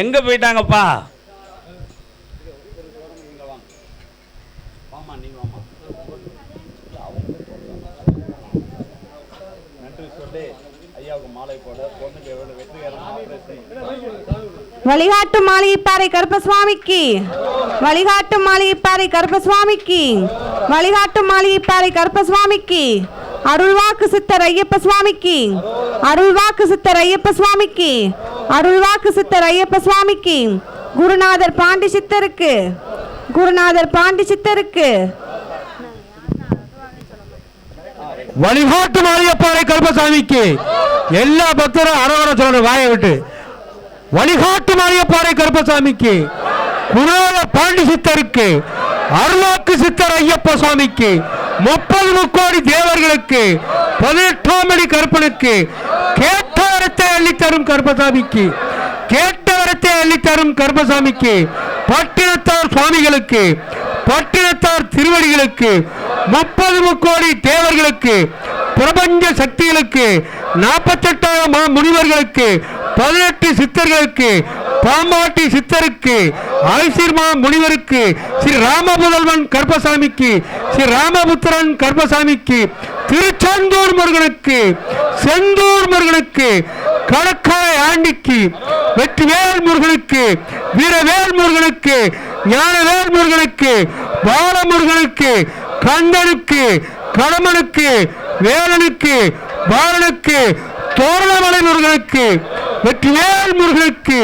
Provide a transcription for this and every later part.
எங்க போயிட்டாங்கப்பா? வழிகாட்டு மாளிகைப்பாறை கருப்பசுவாமிக்கு. வழிகாட்டு மாளிகைப்பாறை கருப்பசுவாமிக்கு. வழிகாட்டு மாளிகைப்பாறை கருப்பசுவாமிக்கு. அருள்வாக்கு சித்தர் ஐயப்ப சுவாமிக்கு. அருள்வாக்கு சித்தர் ஐயப்ப சுவாமிக்கு. அருள்வாக்கு சித்தர் ஐயப்ப சுவாமிக்கு. குருநாதர் பாண்டி சித்தருக்கு. குருநாதர் பாண்டி சித்தருக்கு. வழிபாட்டு மாரியப்பாறை கருப்பசாமிக்கு. எல்லா பக்தரும் அரவர சொல்லணும் வாயை விட்டு. வழிகாட்டு மாரியப்பாறை கருப்பசாமிக்கு. குருநாத பாண்டி சித்தருக்கு. அருளாக்கு சித்தர் ஐயப்ப சுவாமிக்கு. முப்பது முக்கோடி தேவர்களுக்கு பதினெட்டாம் அடி கருப்பனுக்கு கேட்ட வரத்தை அள்ளித்தரும் கருப்பசாமிக்கு கேட்ட வரத்தை அள்ளித்தரும் கருப்பசாமிக்கு பட்டினத்தார் சுவாமிகளுக்கு பட்டினத்தார் திருவடிகளுக்கு முப்பது முக்கோடி தேவர்களுக்கு பிரபஞ்ச சக்திகளுக்கு நாற்பத்தெட்டாயிரம் முனிவர்களுக்கு பதினெட்டு சித்தர்களுக்கு பாம்பாட்டி சித்தருக்கு ஐசிர்மா முனிவருக்கு ஸ்ரீ ராமபுதல்வன் கர்பசாமிக்கு ஸ்ரீ ராமபுத்திரன் கர்பசாமிக்கு திருச்செந்தூர் முருகனுக்கு செந்தூர் முருகனுக்கு கடற்கரை ஆண்டிக்கு வெற்றிவேல் முருகனுக்கு வீரவேல் முருகனுக்கு ஞானவேல் முருகனுக்கு பாலமுருகனுக்கு கந்தனுக்கு கடமனுக்கு வேலனுக்கு பாலனுக்கு தோரணமலை முருகனுக்கு வெற்றிவேல் முருகனுக்கு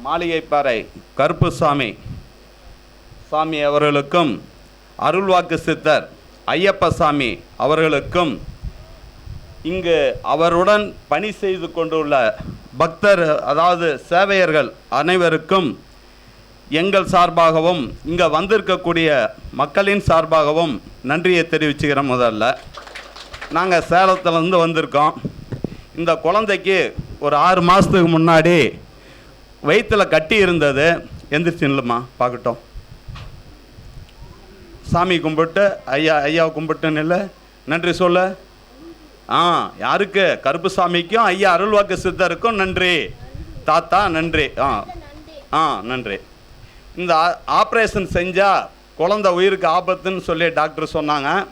மாளிகைப்பாறை கருப்புசாமி சாமி அவர்களுக்கும் அருள்வாக்கு சித்தர் ஐயப்பசாமி அவர்களுக்கும் இங்கு அவருடன் பணி செய்து கொண்டுள்ள பக்தர் அதாவது சேவையர்கள் அனைவருக்கும் எங்கள் சார்பாகவும் இங்கே வந்திருக்கக்கூடிய மக்களின் சார்பாகவும் நன்றியை தெரிவிச்சுக்கிறோம் முதல்ல. நாங்கள் சேலத்துலேருந்து வந்திருக்கோம். இந்த குழந்தைக்கு ஒரு ஆறு மாதத்துக்கு முன்னாடி வயிற்றில் கட்டி இருந்தது. எந்திரிச்சு நில்லுமா பார்க்கட்டும். சாமி கும்பிட்டு ஐயா ஐயாவை கும்பிட்டுன்னு இல்லை. நன்றி சொல்லு. ஆ யாருக்கு? கருப்புசாமிக்கும் ஐயா அருள்வாக்கு சித்தருக்கும் நன்றி. தாத்தா நன்றி. ஆ ஆ நன்றி. இந்த ஆப்ரேஷன் செஞ்சால் குழந்த உயிருக்கு ஆபத்துன்னு சொல்லி டாக்டர் சொன்னாங்க.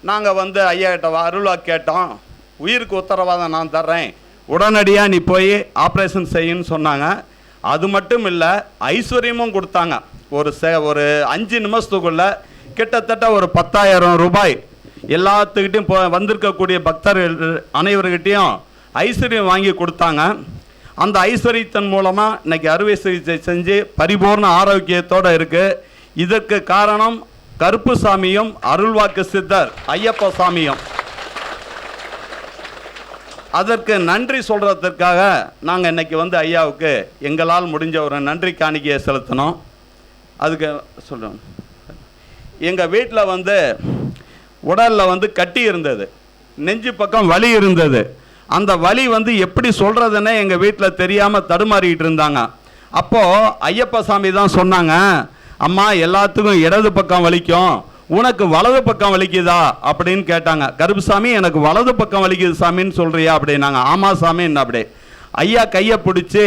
நாங்கள் வந்து ஐயா கிட்ட வா- அருள்வாக்கு கேட்டோம். உயிருக்கு உத்தரவாதம் நான் தர்றேன். உடனடியாக நீ போய் ஆப்ரேஷன் செய்யுன்னு சொன்னாங்க. அது மட்டும் இல்லை ஐஸ்வர்யமும் கொடுத்தாங்க. ஒரு சே ஒரு அஞ்சு நிமிஷத்துக்குள்ளே கிட்டத்தட்ட ஒரு பத்தாயிரம் ரூபாய் எல்லாத்துக்கிட்டையும் போ வந்திருக்கக்கூடிய பக்தர்கள் அனைவர்கிட்டையும் ஐஸ்வர்யம் வாங்கி கொடுத்தாங்க. அந்த ஐஸ்வர்யத்தின் மூலமாக இன்னைக்கு அறுவை சிகிச்சை செஞ்சு பரிபூர்ண ஆரோக்கியத்தோடு இருக்குது இதற்கு காரணம் கருப்பு சாமியும் அருள்வாக்கு சித்தர் ஐயப்ப சாமியும். அதற்கு நன்றி சொல்கிறதுக்காக நாங்கள் இன்னைக்கு வந்து ஐயாவுக்கு எங்களால் முடிஞ்ச ஒரு நன்றி காணிக்கையை செலுத்தினோம் அதுக்கு சொல்கிறோம் எங்கள் வீட்டில் வந்து உடலில் வந்து கட்டி இருந்தது. நெஞ்சு பக்கம் வலி இருந்தது. அந்த வலி வந்து எப்படி சொல்கிறதுன்னே எங்கள் வீட்டில் தெரியாமல் தடுமாறிக்கிட்டு இருந்தாங்க. அப்போது ஐயப்ப சாமி தான் சொன்னாங்க அம்மா எல்லாத்துக்கும் இடது பக்கம் வலிக்கும். உனக்கு வலது பக்கம் வலிக்குதா? அப்படின்னு கேட்டாங்க. கருப்புசாமி எனக்கு வலது பக்கம் வலிக்குது சாமின்னு சொல்கிறியா அப்படின்னாங்க. ஆமாம் சாமின்னு அப்படி ஐயா கையை பிடிச்சி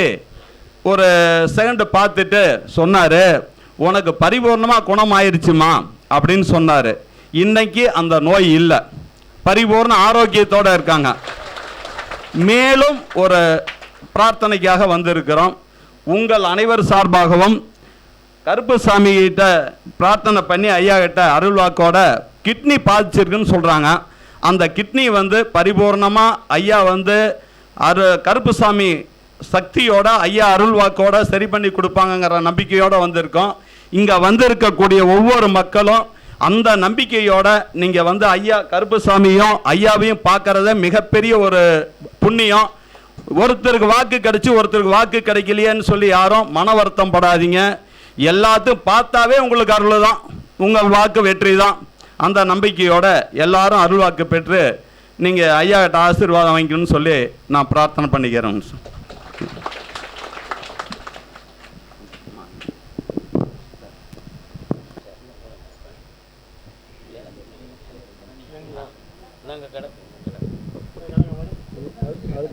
ஒரு செகண்டு பார்த்துட்டு சொன்னார் உனக்கு பரிபூர்ணமாக குணமாயிருச்சுமா? அப்படின்னு சொன்னார். இன்னைக்கு அந்த நோய் இல்லை. பரிபூர்ண ஆரோக்கியத்தோடு இருக்காங்க. மேலும் ஒரு பிரார்த்தனைக்காக வந்திருக்கிறோம். உங்கள் அனைவர் சார்பாகவும் கருப்புசாமி கிட்ட பிரார்த்தனை பண்ணி ஐயா கிட்ட அருள்வாக்கோட கிட்னி பாதிச்சிருக்குன்னு சொல்கிறாங்க அந்த கிட்னி வந்து பரிபூர்ணமாக ஐயா வந்து அரு கருப்புசாமி சக்தியோட ஐயா அருள்வாக்கோட சரி பண்ணி கொடுப்பாங்கங்கிற நம்பிக்கையோடு வந்திருக்கோம். இங்கே வந்திருக்கக்கூடிய ஒவ்வொரு மக்களும் அந்த நம்பிக்கையோட நீங்கள் வந்து ஐயா கருப்புசாமியும் ஐயாவையும் பார்க்கறத மிகப்பெரிய ஒரு புண்ணியம். ஒருத்தருக்கு வாக்கு கிடைச்சி ஒருத்தருக்கு வாக்கு கிடைக்கலையேன்னு சொல்லி யாரும் மன வருத்தம் படாதீங்க. எல்லாத்தையும் பார்த்தாவே உங்களுக்கு அருள் தான் உங்கள் வாக்கு வெற்றி தான் அந்த நம்பிக்கையோட எல்லாரும் அருள் வாக்கு பெற்று நீங்கள் ஐயா கிட்ட ஆசீர்வாதம் வாங்கிக்கணும்னு சொல்லி நான் பிரார்த்தனை பண்ணிக்கிறேன் சார்.